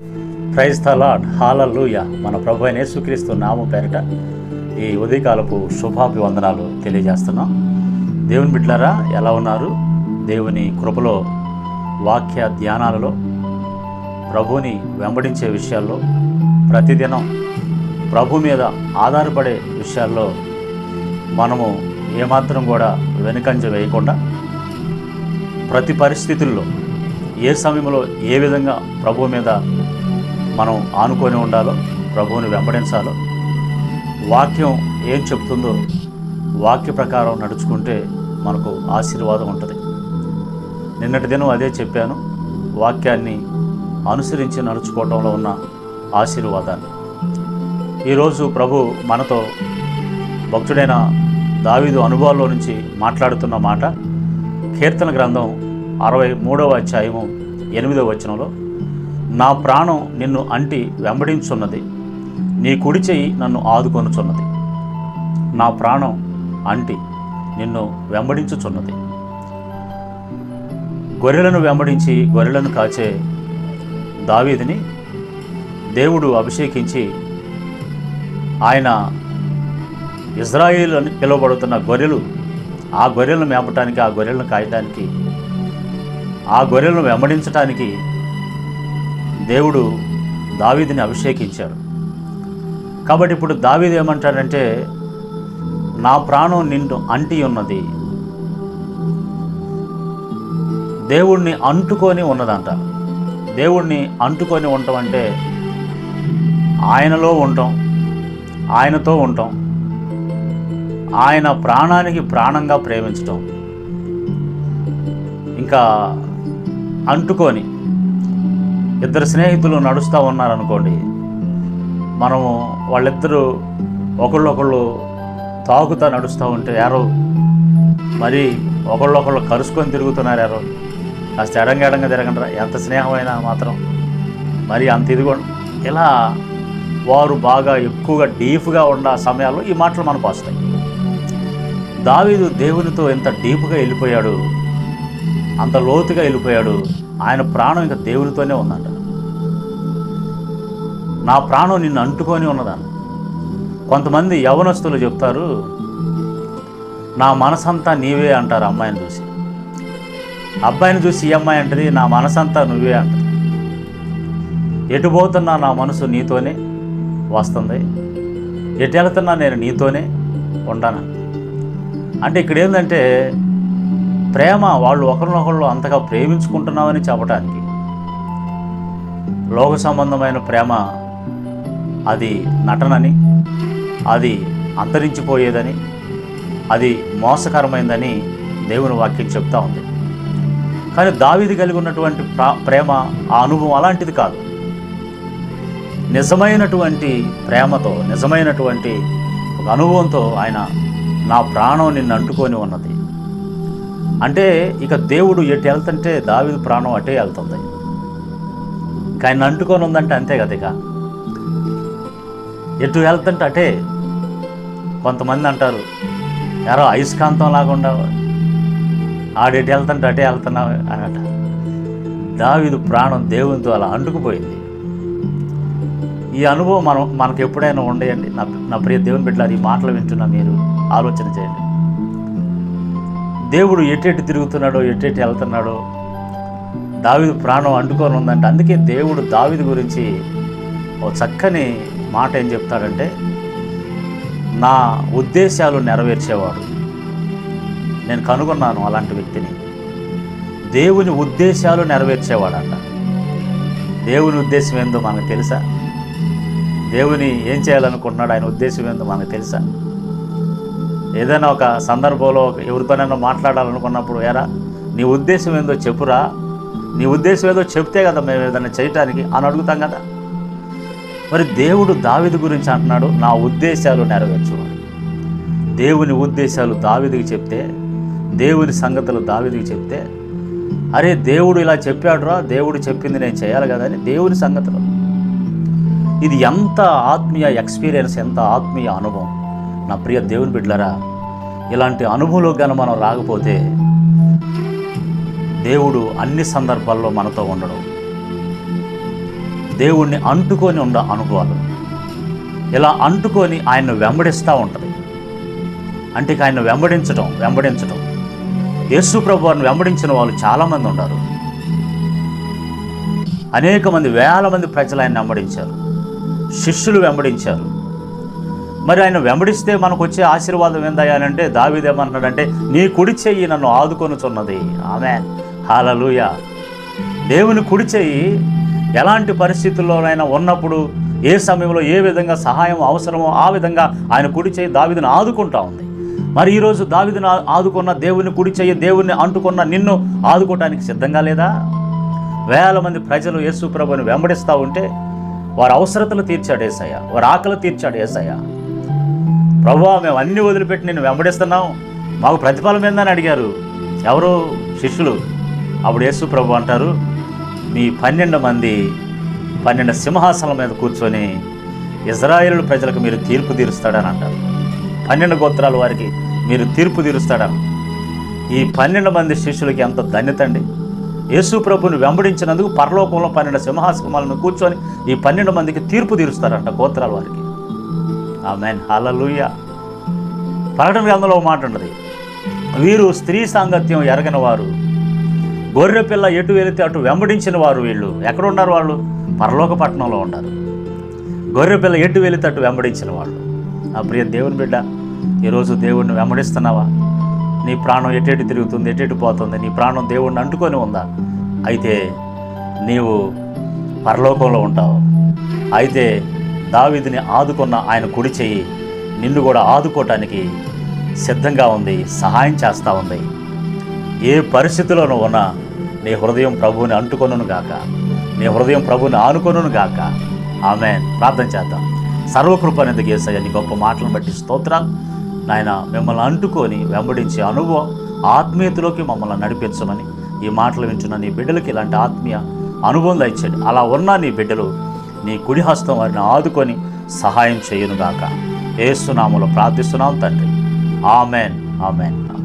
క్రైస్త the lord హాలూయ మన ప్రభు అయిన యేసుక్రీస్తు నామ పేరిట ఈ ఉదయకాలపు శుభాభివందనాలు తెలియజేస్తున్నాం. దేవుని బిడ్డలారా ఎలా ఉన్నారు? దేవుని కృపలో వాక్య ధ్యానాలలో ప్రభువుని వెంబడించే విషయాల్లో ప్రతిదినం ప్రభు మీద ఆధారపడే విషయాల్లో మనము ఏమాత్రం కూడా వెనుకంజ వేయకుండా ప్రతి పరిస్థితుల్లో ఏ సమయంలో ఏ విధంగా ప్రభు మీద మనం ఆనుకొని ఉండాలో ప్రభువుని వెంబడించాలో వాక్యం ఏం చెప్తుందో వాక్య ప్రకారం నడుచుకుంటే మనకు ఆశీర్వాదం ఉంటుంది. నిన్నటి దినం అదే చెప్పాను వాక్యాన్ని అనుసరించి నడుచుకోవడంలో ఉన్న ఆశీర్వాదాన్ని. ఈరోజు ప్రభు మనతో భక్తుడైన దావీదు అనుభవాల్లో నుంచి మాట్లాడుతున్న మాట కీర్తన గ్రంథం అరవై మూడవ అధ్యాయము ఎనిమిదవ వచనంలో నా ప్రాణం నిన్ను అంటి వెంబడించున్నది నీ కుడి చెయ్యి నన్ను ఆదుకొనుచున్నది. నా ప్రాణం అంటి నిన్ను వెంబడించుచున్నది. గొర్రెలను వెంబడించి గొర్రెలను కాచే దావీదిని దేవుడు అభిషేకించి ఆయన ఇజ్రాయిల్ అని పిలువబడుతున్న గొర్రెలు ఆ గొర్రెలను మేపటానికి ఆ గొర్రెలను కాయటానికి ఆ గొర్రెలను వెంబడించటానికి దేవుడు దావీదిని అభిషేకించాడు. కాబట్టి ఇప్పుడు దావీది ఏమంటాడంటే నా ప్రాణం నిన్ను అంటి ఉన్నది. దేవుణ్ణి అంటుకొని ఉన్నదంట. దేవుణ్ణి అంటుకొని ఉండటం అంటే ఆయనలో ఉండటం ఆయనతో ఉండటం ఆయన ప్రాణానికి ప్రాణంగా ప్రేమించటం. ఇంకా అంటుకొని ఇద్దరు స్నేహితులు నడుస్తూ ఉన్నారనుకోండి మనము వాళ్ళిద్దరూ ఒకళ్ళొకళ్ళు తాగుతా నడుస్తూ ఉంటే యారో మరి ఒకళ్ళొకళ్ళు కరుసుకొని తిరుగుతున్నారు యారో. కాస్త ఎడంగా ఎడంగా తిరగండి ఎంత స్నేహమైనా మాత్రం. మరి అంత ఇదిగో ఇలా వారు బాగా ఎక్కువగా డీప్గా ఉన్న సమయాల్లో ఈ మాటలు మనకు వస్తాయి. దావీదు దేవునితో ఎంత డీప్గా వెళ్ళిపోయాడు. అంత లోతుగా వెళ్ళిపోయాడు. ఆయన ప్రాణం ఇంకా దేవునితోనే ఉందంట. నా ప్రాణం నిన్ను అంటుకొని ఉన్నదాన్ని కొంతమంది యవనస్తులు చెప్తారు నా మనసంతా నీవే అంటారు అమ్మాయిని చూసి. అబ్బాయిని చూసి ఈ అమ్మాయి అంటది నా మనసంతా నువ్వే అంటది. ఎటు పోతున్నా నా మనసు నీతోనే వస్తుంది. ఎటు వెళ్తున్నా నేను నీతోనే ఉండను? అంటే ఇక్కడ ఏంటంటే ప్రేమ వాళ్ళు ఒకరినొకళ్ళు అంతగా ప్రేమించుకుంటున్నామని చెప్పటానికి. లోక సంబంధమైన ప్రేమ అది నటనని అది అంతరించిపోయేదని అది మోసకరమైందని దేవుని వాక్యం చెప్తా ఉంది. కానీ దావిది కలిగి ఉన్నటువంటి ప్రా ప్రేమ ఆ అనుభవం అలాంటిది కాదు. నిజమైనటువంటి ప్రేమతో నిజమైనటువంటి ఒక అనుభవంతో ఆయన నా ప్రాణం నిన్ను అంటుకొని ఉన్నది. అంటే ఇక దేవుడు ఎటు వెళ్తుంటే దావీదు ప్రాణం అటే వెళ్తుంది. కానీ ఆయన అంటుకొని ఉందంటే అంతే కదా ఇక. ఎటు వెళ్తుంటే అటే. కొంతమంది అంటారు యారో అయస్కాంతం లాగా ఉండవు. ఆడెటు వెళ్తుంటే అటే వెళ్తున్నావు అని అంట ప్రాణం దేవునితో అలా అంటుకుపోయింది. ఈ అనుభవం మనం మనకు ఎప్పుడైనా ఉండేయండి. నా నా ప్రియ దేవుని బిడ్డలారు ఈ మాటలు వింటున్నా మీరు ఆలోచన చేయండి. దేవుడు ఎటెటు తిరుగుతున్నాడో ఎటెటు వెళ్తున్నాడో దావిదు ప్రాణం అంటుకొని ఉందంటే. అందుకే దేవుడు దావిది గురించి ఓ చక్కని మాట ఏం చెప్తాడంటే నా ఉద్దేశాలు నెరవేర్చేవాడు. నేను కనుగొన్నాను అలాంటి వ్యక్తిని. దేవుని ఉద్దేశాలు నెరవేర్చేవాడంట. దేవుని ఉద్దేశం ఏందో మనకు తెలుసా? దేవుని ఏం చేయాలనుకుంటున్నాడు? ఆయన ఉద్దేశం ఏందో మనకు తెలుసా? ఏదైనా ఒక సందర్భంలో ఎవరితోనైనా మాట్లాడాలనుకున్నప్పుడు ఎరా నీ ఉద్దేశం ఏందో చెప్పురా నీ ఉద్దేశం ఏదో చెప్తే కదా మేము ఏదైనా చేయటానికి అని అడుగుతాం కదా. మరి దేవుడు దావిది గురించి అంటున్నాడు నా ఉద్దేశాలు నెరవేర్చువాడు దేవుని ఉద్దేశాలు దావిదికి చెప్తే దేవుని సంగతులు దావిదికి చెప్తే అరే దేవుడు ఇలా చెప్పాడురా దేవుడు చెప్పింది నేను చేయాలి కదా అని దేవుని సంగతులు. ఇది ఎంత ఆత్మీయ ఎక్స్పీరియన్స్ ఎంత ఆత్మీయ అనుభవం. నా ప్రియ దేవుని బిడ్డలరా ఇలాంటి అనుభవంలో కానీ మనం రాకపోతే దేవుడు అన్ని సందర్భాల్లో మనతో ఉండడం. దేవుణ్ణి అంటుకొని ఉండ అనుభవాలు. ఇలా అంటుకొని ఆయన్ను వెంబడిస్తూ ఉంటుంది. అంటే ఆయన వెంబడించడం వెంబడించడం యేసు ప్రభువారిని వెంబడించిన వాళ్ళు చాలామంది ఉన్నారు. అనేక మంది వేల మంది ప్రజలు ఆయన వెంబడించారు. శిష్యులు వెంబడించారు. మరి ఆయన వెంబడిస్తే మనకు వచ్చే ఆశీర్వాదం ఏందయ్యానంటే దావిదేమన్నాడంటే నీ కుడి చెయ్యి నన్ను ఆదుకొనుచున్నది. ఆమె హాలలుయ. దేవుని కుడి చెయ్యి ఎలాంటి పరిస్థితుల్లోనైనా ఉన్నప్పుడు ఏ సమయంలో ఏ విధంగా సహాయం అవసరమో ఆ విధంగా ఆయన కుడి చేయి దావిదిని ఆదుకుంటా ఉంది. మరి ఈరోజు దావిదిని ఆదుకున్న దేవుని కుడి చెయ్యి దేవుని అంటుకున్న నిన్ను ఆదుకోవటానికి సిద్ధంగా లేదా? వేల మంది ప్రజలు యేసు ప్రభుని వెంబడిస్తూ ఉంటే వారి అవసరతలు తీర్చాడు ఏసయ్య వారి ఆకలి తీర్చాడు ఏసయ్య. ప్రభు మేము అన్ని వదిలిపెట్టి నేను వెంబడిస్తున్నాం. మాకు ప్రతిఫలం ఏందని అడిగారు. ఎవరు? శిష్యులు. అప్పుడు యేసు ప్రభు అంటారు మీ పన్నెండు మంది పన్నెండు సింహాసనం మీద కూర్చొని ఇజ్రాయేల్ ప్రజలకు మీరు తీర్పు తీరుస్తాడని అంటారు. పన్నెండు గోత్రాల వారికి మీరు తీర్పు తీరుస్తాడని. ఈ పన్నెండు మంది శిష్యులకి ఎంత ధన్యత అండి. యేసు ప్రభుని వెంబడించినందుకు పరలోకంలో పన్నెండు సింహాసనాలను కూర్చొని ఈ పన్నెండు మందికి తీర్పు తీరుస్తారంట గోత్రాల వారికి. ఆమెన్. హలలుయ ప్రకటన గ్రంథంలో మాట ఉన్నది. వీరు స్త్రీ సాంగత్యం ఎరగని వారు గొర్రె పిల్ల ఎటు వెళితే అటు వెంబడించిన వారు వీళ్ళు. ఎక్కడ ఉన్నారు వాళ్ళు? పరలోక పట్టణంలో ఉన్నారు. గొర్రె పిల్ల ఎటు వెళితే అటు వెంబడించిన వాళ్ళు. ఆ ప్రియ దేవుని బిడ్డ ఈరోజు దేవుణ్ణి వెంబడిస్తున్నావా? నీ ప్రాణం ఎటెటు తిరుగుతుంది ఎటెటు పోతుంది? నీ ప్రాణం దేవుణ్ణి అంటుకొని ఉందా? అయితే నీవు పరలోకంలో ఉంటావు. అయితే దావీదిని ఆదుకున్న ఆయన కుడి చేయి నిన్ను కూడా ఆదుకోవటానికి సిద్ధంగా ఉంది సహాయం చేస్తూ ఉంది. ఏ పరిస్థితిలోనూ ఉన్నా నీ హృదయం ప్రభువుని అంటుకొనును గాక. నీ హృదయం ప్రభువుని ఆనుకొనును గాక. ఆమె ప్రార్థన చేద్దాం. సర్వకృపనేందుకు ఏసయ్య నీ గొప్ప మాటలను బట్టి స్తోత్రాలు. నాయన మిమ్మల్ని అంటుకొని వెంబడించే అనుభవం ఆత్మీయతలోకి మమ్మల్ని నడిపించమని ఈ మాటలు వింటున్న నీ బిడ్డలకి ఇలాంటి ఆత్మీయ అనుభవం ఇచ్చాడు అలా ఉన్న నీ బిడ్డలు నీ కుడిహస్తం వారిని ఆదుకొని సహాయం చేయునుగాక. ఏసునాములో ప్రార్థిస్తున్నాం తండ్రి. Amen amen.